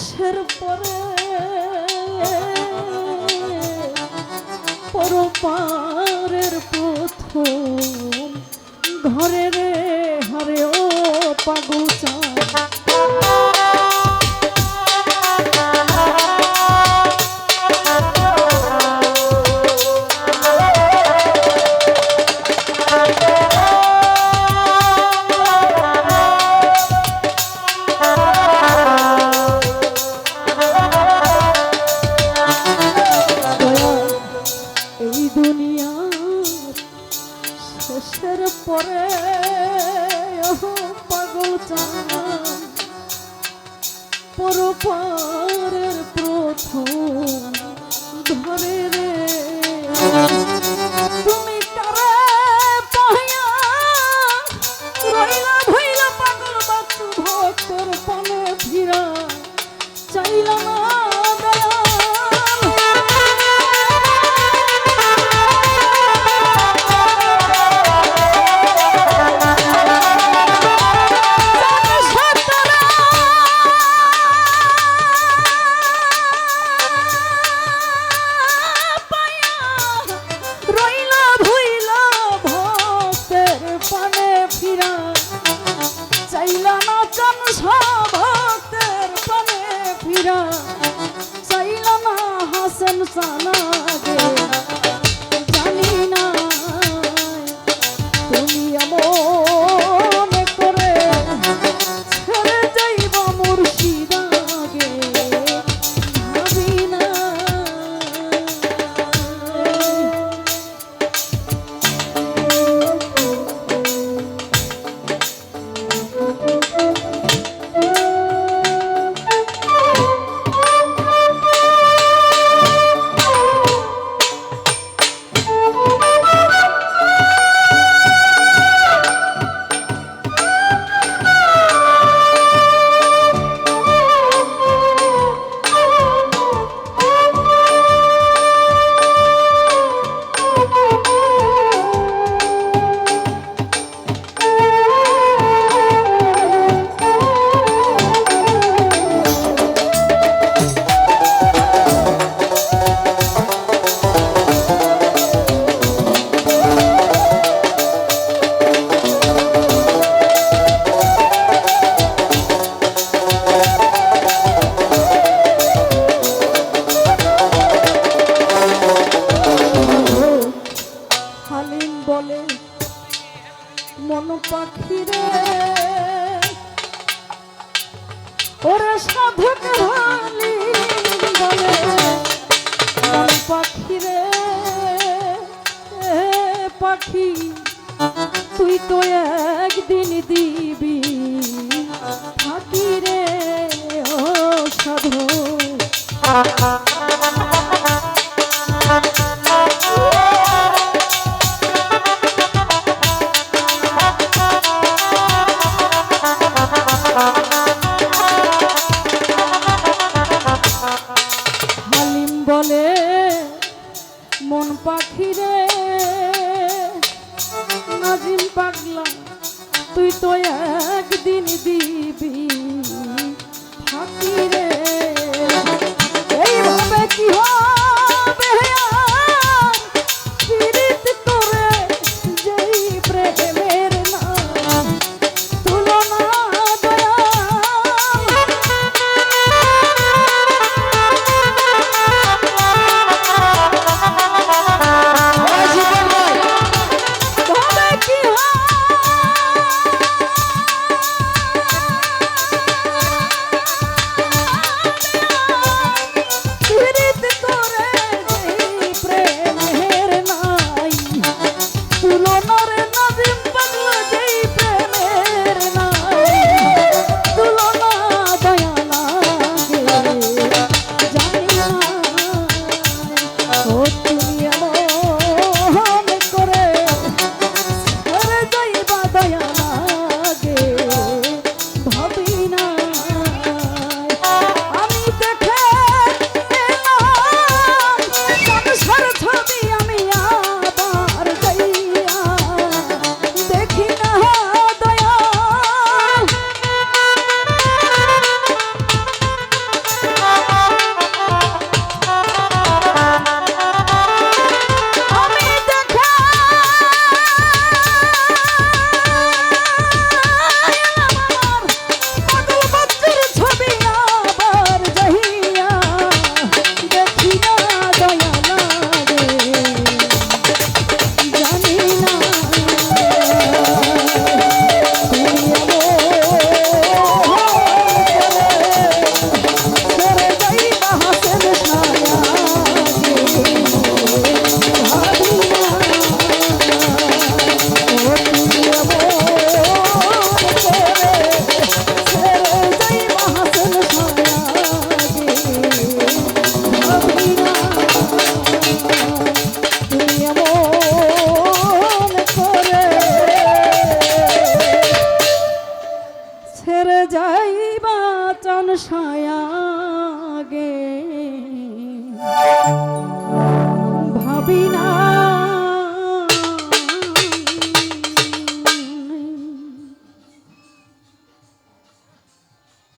দেশের পরে পরপারের প্রথম ঘরে রে হরে ও পাগল পরপারের প্রথম ধরে রে। তুমি পানে ফিরা। চাইলা না চান ভক্তের পানে ফিরা। চাইলা না হাসেন সানা তুই তো একদিন দিবি। থাকিরে ও সাধু। again.